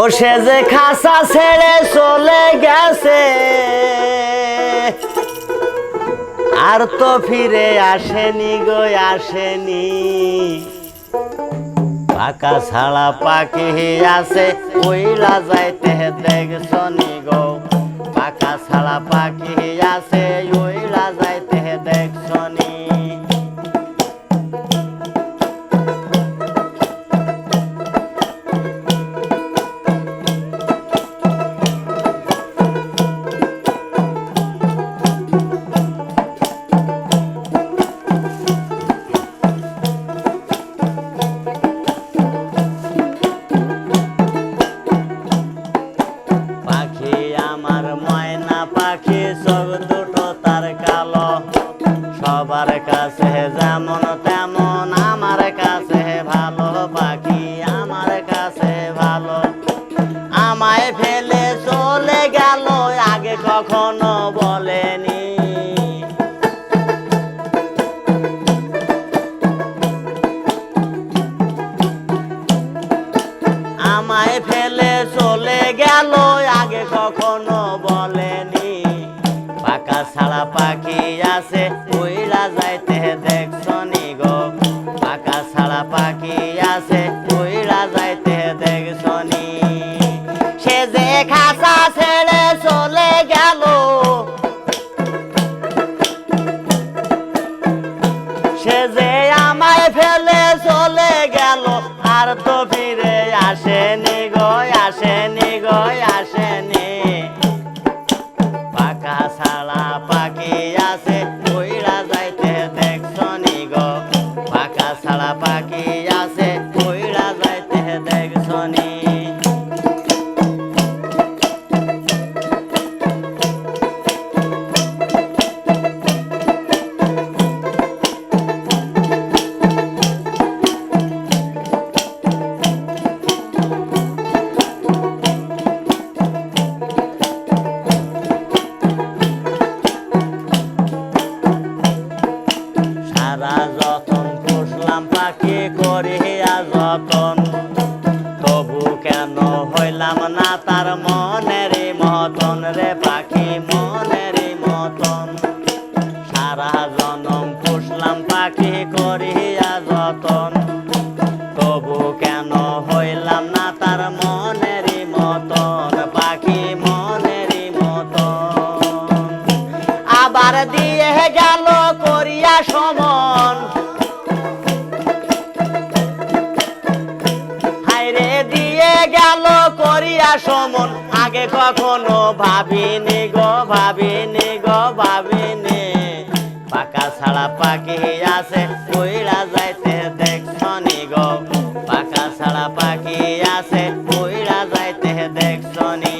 ও সে যে খাসা ছেড়ে চলে গেছে, আর তো ফিরে আসেনি গো, আসেনি। পাকা ছাড়া পাখি আছে ওইলা যাইতে দেখছনি গো। পাকা ছাড়া পাখি আছে ওইলা যাইতে দেখছনি সবার কাছে যেমন তেমন, আমার কাছে ভালো পাখি, আমার কাছে ভালো। আমায় ফেলে চলে গেল, আগে কখনো বলেনি। আমায় ফেলে চলে গেল, আগে কখনো বলেনি। পাকা ছাড়া পাখি আছে আসেনি গো হইলাম না তার মনের মতন রে পাখি মনের মতন। সারা জনম পুষলাম পাখি করিয়া যতন। তবু কেন হইলাম না তার মনের মতন, পাখি মনের মতন। আবার দিয়ে গেল করিয়া সমন। করিয়া সমন, আগে কখনো ভাবিনি গো ভাবিনি গো, ভাবিনি। পাকা ছাড়া পাখি আছে কইরা যাইতে দেখছনি গো। পাকা ছাড়া পাখি আছে কইরা যাইতে দেখছনি।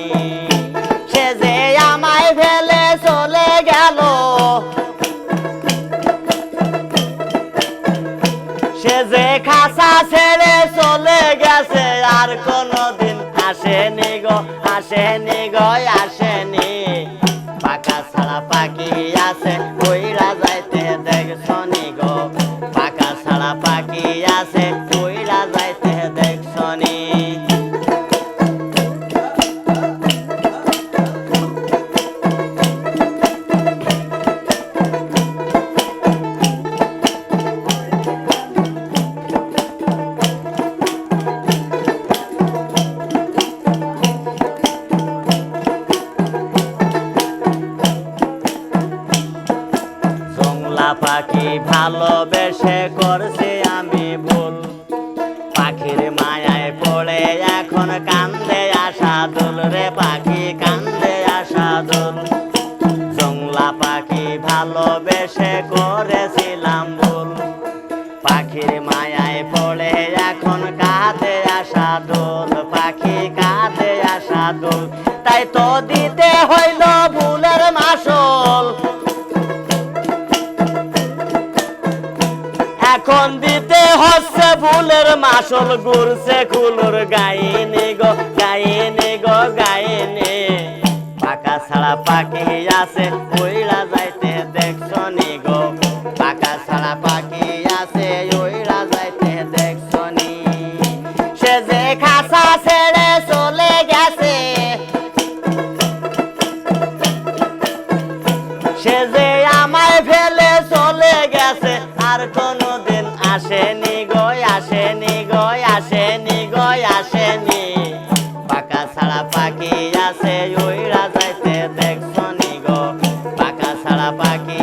সে যে আমায় ফেলে চলে গেল, সে যে খাসা ছেড়ে পাকা জংলা পাখি ভালোবেসে করছে আমি ভুল। পাখির মায়ায় পড়ে এখন কান্দে আসা দুল রে পাখি, কান্দে আসা দুল জংলা পাখি ভালোবেসে এখন দিতে হচ্ছে ফুলের মাসল, ঘুরছে কুলোর গাইনি গো গাইনি গো, গাইনি। পাকা ছাড়া পাখি আছে ওইরা গয় আসেনি গয় আসেনি গো আসেনি। পাকা ছাড়া পাখি আছে ওইরা যাইতে দেখছনি গো। পাকা ছাড়া পাখি